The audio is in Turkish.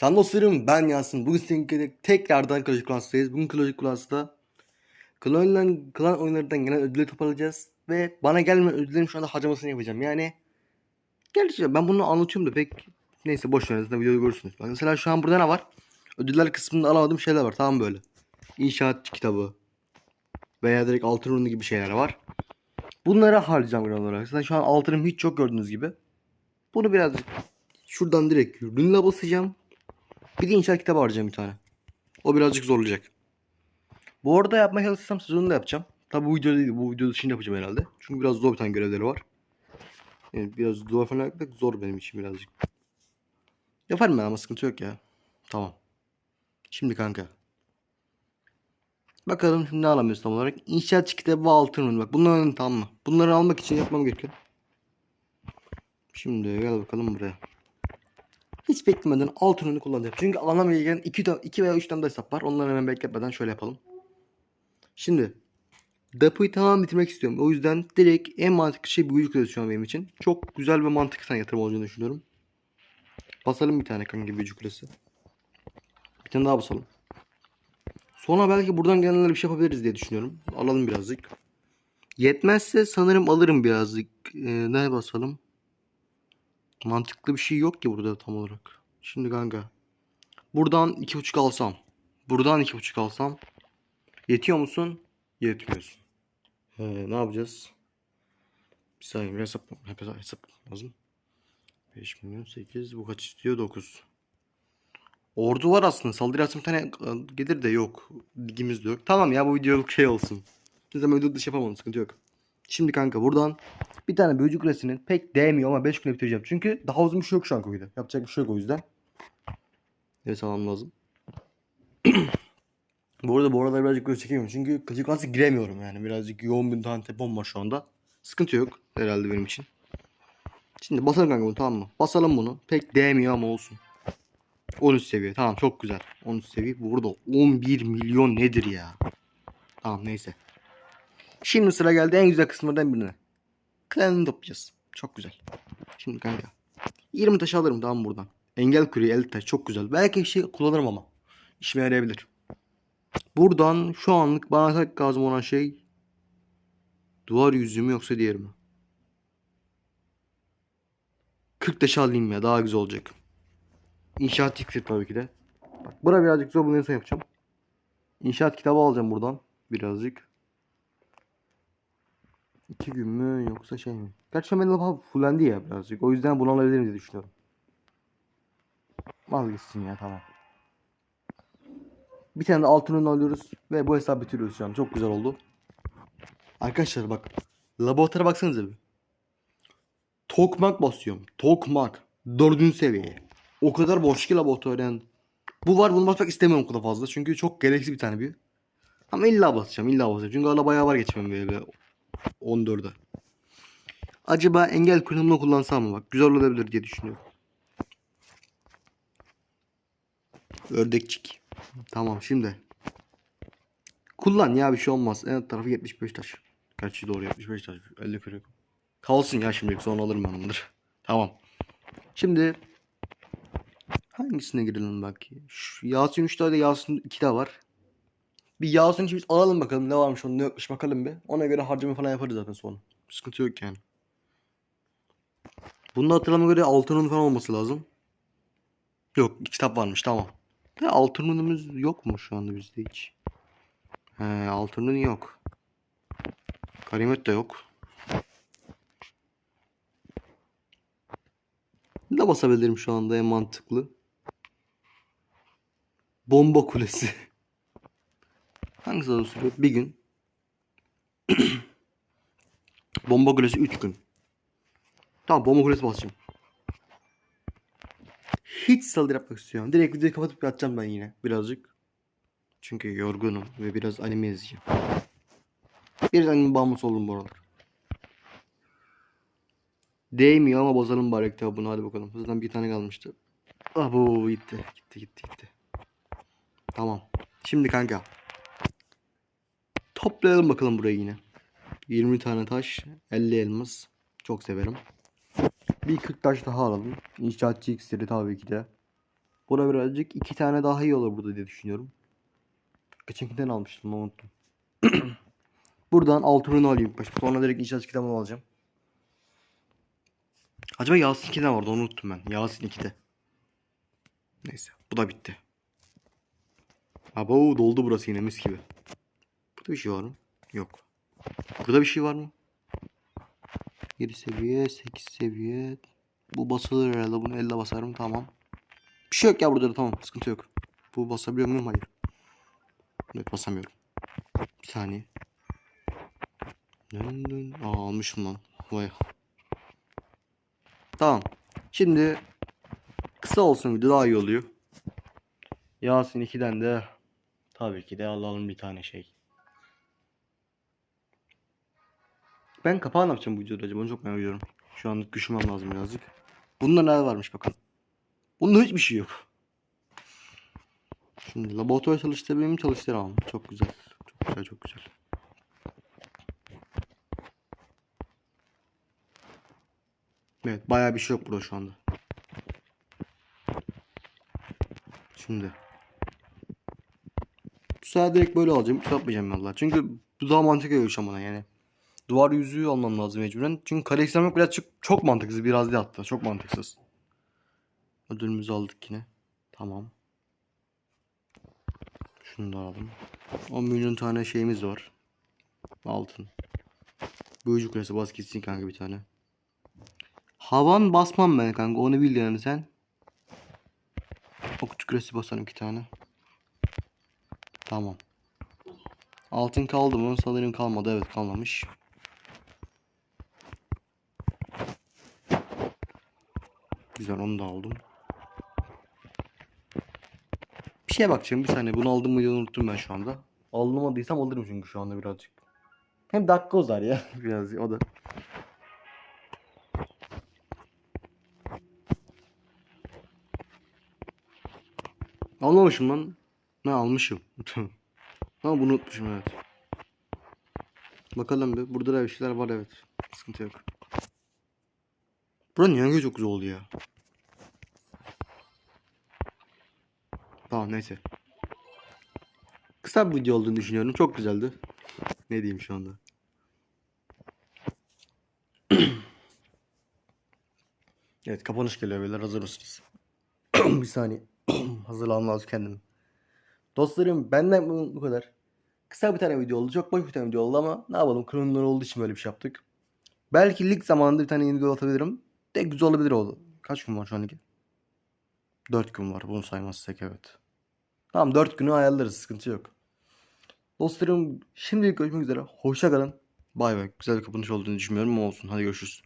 Sen dostlarım ben Yasin. Bugün sizinle tekrardan Clash of Clans'tayız. Bugün Clash of Clans'ta klan, klan oyunlarından gelen ödülleri toparlayacağız. Ve bana gelmeyen ödüllerin şu anda harcamasını yapacağım. Yani gerçi ben bunu anlatıyorum da pek neyse boş verin zaten videoyu görürsünüz. Bak mesela şu an burada ne var? Ödüller kısmında alamadığım şeyler var. Tamam böyle. İnşaat kitabı veya direkt altın ürünü gibi şeyler var. Bunlara harcayacağım genel olarak. Zaten şu an altınım hiç yok gördüğünüz gibi. Bunu birazcık şuradan direkt ürünle basacağım. Bir de inşaat kitabı harcayacağım bir tane. O birazcık zorlayacak. Bu arada yapmaya çalışsam sezonu da yapacağım. Tabi bu video değil, bu video dışında yapacağım herhalde. Çünkü biraz zor bir tane görevleri var. Yani biraz zor falan yapmak zor benim için birazcık. Yaparım ben ama sıkıntı yok ya. Tamam. Şimdi kanka. Bakalım şimdi ne alamıyoruz tam olarak. İnşaat kitabı ve altın ürün. Bak bunların tamam mı? Bunları almak için yapmam gerekiyor. Şimdi gel bakalım buraya. Hiç beklemeden alt ürünü kullanacağım. Çünkü alana gelen 2, 2 veya 3 tane de hesap var. Onları hemen bekletmeden şöyle yapalım. Şimdi depoyu tamamen bitirmek istiyorum. O yüzden direkt en mantıklı şey büyük kulesi şu an benim için. Çok güzel ve mantıklı yatırım olacağını düşünüyorum. Basalım bir tane kanka büyücü kulesi. Bir tane daha basalım. Sonra belki buradan gelenler bir şey yapabiliriz diye düşünüyorum. Alalım birazcık. Yetmezse sanırım alırım birazcık. Ee, ne basalım? Mantıklı bir şey yok ki burada tam olarak. Şimdi kanka. Buradan iki buçuk alsam. Buradan iki buçuk alsam. Yetiyor musun? Yetmiyorsun. Ee, ne yapacağız? Bir saniye bir hesap, hesap, hesap lazım. 5 milyon 8 bu kaç istiyor 9. Ordu var aslında. Saldırı bir tane e, gelir de yok. Ligimiz de yok. Tamam ya bu videoluk şey olsun. Size ödül dışı yapamam sıkıntı yok. Şimdi kanka buradan bir tane büyücü kulesinin pek değmiyor ama 5 güne bitireceğim. Çünkü daha uzun bir şey yok şu an koyda. Yapacak bir şey yok o yüzden. Evet almam lazım. bu arada bu aralar birazcık göz çekemiyorum. Çünkü Clans'a giremiyorum yani. Birazcık yoğun bir tane tepom var şu anda. Sıkıntı yok herhalde benim için. Şimdi basalım kanka bunu tamam mı? Basalım bunu. Pek değmiyor ama olsun. 13 seviye. Tamam çok güzel. 13 seviye. Burada 11 milyon nedir ya? Tamam neyse. Şimdi sıra geldi en güzel kısımlardan birine. Klanını toplayacağız. Çok güzel. Şimdi kanka. 20 taş alırım tamam buradan. Engel küreği 50 taş çok güzel. Belki şey kullanırım ama. İşime yarayabilir. Buradan şu anlık bana tek lazım olan şey duvar yüzü yoksa diğeri mi? 40 taş alayım ya daha güzel olacak. İnşaat iksir tabii ki de. Bak bura birazcık zor bunu yapacağım. İnşaat kitabı alacağım buradan birazcık. İki gün mü yoksa şey mi? Gerçi benim lafa fullendi ya birazcık. O yüzden bunu alabilirim diye düşünüyorum. Al gitsin ya tamam. Bir tane de altın alıyoruz ve bu hesabı bitiriyoruz şu an. Çok güzel oldu. Arkadaşlar bak. Laboratuvara baksanıza bir. Tokmak basıyorum. Tokmak. Dördüncü seviye. O kadar boş ki laboratuvar yani. Bu var bunu basmak istemiyorum o kadar fazla. Çünkü çok gereksiz bir tane bir. Ama illa basacağım illa basacağım. Çünkü hala bayağı var geçmem böyle 14'e. Acaba engel kullanımını kullansam mı bak güzel olabilir diye düşünüyorum. Ördekçik. Tamam şimdi. Kullan ya bir şey olmaz. En alt tarafı 75 taş. Gerçi doğru 75 taş. 50 kırık. Kalsın ya şimdilik sonra alırım ben onları. Tamam. Şimdi hangisine girelim bak. Şu Yasin 3 tane de Yasin 2 de var. Bir Yasin için biz alalım bakalım ne varmış onun ne yokmuş bakalım bir. Ona göre harcama falan yaparız zaten sonra. Sıkıntı yok yani. Bunda hatırlama göre altının falan olması lazım. Yok kitap varmış tamam. De altınımız yok mu şu anda bizde hiç? He altının yok. Karimet de yok. Ne basabilirim şu anda en mantıklı? Bomba kulesi. Hangisi sürüyor? Bir gün. bomba kulesi 3 gün. Tamam bomba kulesi basacağım. Hiç saldırı yapmak istiyorum. Direkt videoyu kapatıp yatacağım ben yine birazcık. Çünkü yorgunum ve biraz anime izleyeceğim. Biraz anime bağımlısı oldum bu aralar. Değmiyor ama bozalım bari kitabını hadi bakalım. Zaten bir tane kalmıştı. Ah bu gitti. Gitti gitti gitti. Tamam. Şimdi kanka. Toplayalım bakalım burayı yine. 20 tane taş, 50 elmas. Çok severim. Bir 40 taş daha alalım. İnşaatçı iksiri tabii ki de. Buna birazcık iki tane daha iyi olur burada diye düşünüyorum. Geçenkinden almıştım unuttum. Buradan altı ürünü alayım başta. Sonra direkt inşaat kitabını alacağım. Acaba Yasin 2'de vardı onu unuttum ben. Yasin 2'de. Neyse bu da bitti. Abo doldu burası yine mis gibi. Burada bir şey var mı? Yok. Burada bir şey var mı? 7 seviye, 8 seviye. Bu basılır herhalde. Bunu elle basarım. Tamam. Bir şey yok ya burada da tamam. Sıkıntı yok. Bu basabiliyor muyum? Hayır. Evet basamıyorum. Bir saniye. Dön dön. Aa almışım lan. Vay. Tamam. Şimdi kısa olsun video daha iyi oluyor. Yasin 2'den de tabii ki de alalım bir tane şey. Ben kapağı ne yapacağım bu videoda acaba? Onu çok merak ediyorum. Şu anlık düşünmem lazım birazcık. Bunda neler varmış bakın. Bunda hiçbir şey yok. Şimdi laboratuvar çalıştırabileyim çalıştıramam. Çok güzel. Çok güzel çok güzel. Evet bayağı bir şey yok burada şu anda. Şimdi. Bu sefer direkt böyle alacağım. Hiç yapmayacağım valla. Çünkü bu daha mantıklı geliyor şu yani. Duvar yüzüğü almam lazım mecburen. Çünkü kale eksilmek birazcık çok mantıksız. Biraz değil hatta. Çok mantıksız. Ödülümüzü aldık yine. Tamam. Şunu da alalım. 10 milyon tane şeyimiz var. Altın. Büyücü kulesi bas gitsin kanka bir tane. Havan basmam ben kanka. Onu bil yani sen. Okçu kulesi basarım iki tane. Tamam. Altın kaldı mı? Sanırım kalmadı. Evet kalmamış. Güzel onu da aldım. Bir şeye bakacağım bir saniye. Bunu aldım mı diye unuttum ben şu anda. Almadıysam alırım çünkü şu anda birazcık. Hem dakika uzar ya. Biraz o da. Almamışım lan. Ne almışım. Ama bunu unutmuşum evet. Bakalım bir. Burada da bir şeyler var evet. Sıkıntı yok. Bura niye çok güzel oldu ya. Tamam neyse. Kısa bir video olduğunu düşünüyorum. Çok güzeldi. Ne diyeyim şu anda. evet kapanış geliyor beyler. Hazır mısınız? bir saniye. Hazırlanmam lazım kendim. Dostlarım benden bu, kadar. Kısa bir tane video oldu. Çok boş bir tane video oldu ama ne yapalım. Kronolar olduğu için böyle bir şey yaptık. Belki lig zamanında bir tane yeni video atabilirim. De güzel olabilir oldu. Kaç gün var şu an ligi? 4 gün var. Bunu saymazsak evet. Tamam 4 günü ayarlarız. Sıkıntı yok. Dostlarım şimdilik görüşmek üzere. Hoşça kalın. Bay bay. Güzel bir kapanış olduğunu düşünmüyorum ama olsun. Hadi görüşürüz.